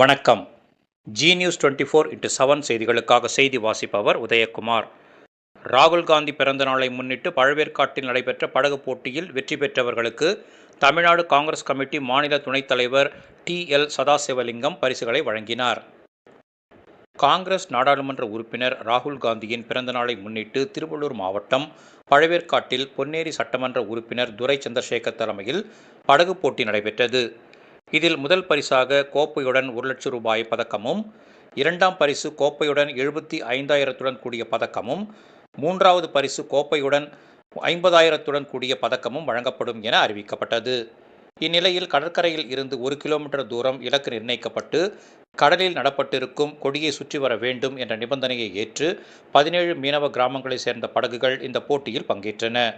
வணக்கம். Zee news twenty four into seven செய்திகளுக்காக செய்தி வாசிப்பவர் உதயகுமார். ராகுல் காந்தி பிறந்த நாளை முன்னிட்டு பழவேற்காட்டில் நடைபெற்ற படகு போட்டியில் வெற்றி பெற்றவர்களுக்கு தமிழ்நாடு காங்கிரஸ் கமிட்டி மாநில துணைத் தலைவர் டி எல் சதாசிவலிங்கம் பரிசுகளை வழங்கினார். காங்கிரஸ் நாடாளுமன்ற உறுப்பினர் ராகுல் காந்தியின் பிறந்த நாளை முன்னிட்டு திருவள்ளூர் மாவட்டம் பழவேற்காட்டில் பொன்னேரி சட்டமன்ற உறுப்பினர் துரை சந்திரசேகர் தலைமையில் படகு போட்டி நடைபெற்றது. இதில் முதல் பரிசாக கோப்பையுடன் ஒரு லட்சம் ரூபாய் பதக்கமும் இரண்டாம் பரிசு கோப்பையுடன் எழுபத்தி ஐந்தாயிரத்துடன் கூடிய பதக்கமும் மூன்றாவது பரிசு கோப்பையுடன் ஐம்பதாயிரத்துடன் கூடிய பதக்கமும் வழங்கப்படும் என அறிவிக்கப்பட்டது. இந்நிலையில் கடற்கரையில் இருந்து ஒரு கிலோமீட்டர் தூரம் இலக்கு நிர்ணயிக்கப்பட்டு கடலில் நடப்பட்டிருக்கும் கொடியை சுற்றி வர வேண்டும் என்ற நிபந்தனையை ஏற்று பதினேழு மீனவ கிராமங்களைச் சேர்ந்த படகுகள் இந்த போட்டியில் பங்கேற்றன.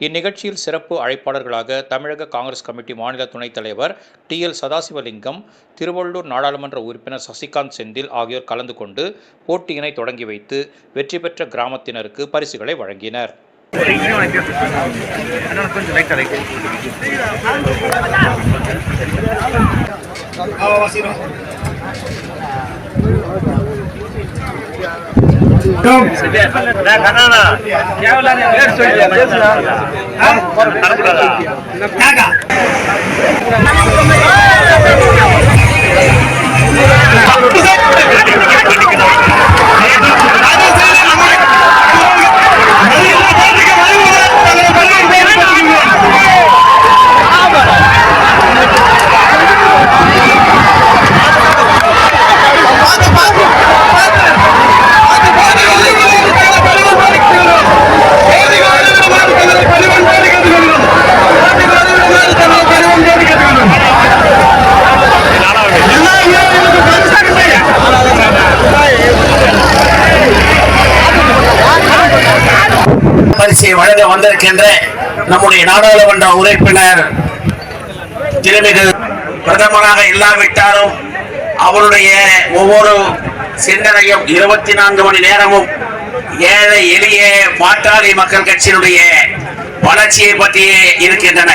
இந்நிகழ்ச்சியில் சிறப்பு அழைப்பாளர்களாக தமிழக காங்கிரஸ் கமிட்டி மாநில துணைத் தலைவர் டி எல் சதாசிவலிங்கம் திருவள்ளூர் நாடாளுமன்ற உறுப்பினர் சசிகாந்த் செந்தில் ஆகியோர் கலந்து கொண்டு போட்டியினை தொடங்கி வைத்து வெற்றி பெற்ற கிராமத்தினருக்கு பரிசுகளை வழங்கினர். Come. Come. பரிசை வழங்க வந்திருக்கின்ற நம்முடைய நாடாளுமன்ற உறுப்பினர் திருமிகு பிரதமராக இல்லாவிட்டாலும் அவருடைய ஒவ்வொரு சிந்தனையும் இருபத்தி நான்கு மணி நேரமும் ஏழை எளிய பாட்டாளி மக்கள் கட்சியினுடைய வளர்ச்சியை பற்றியே இருக்கின்றன.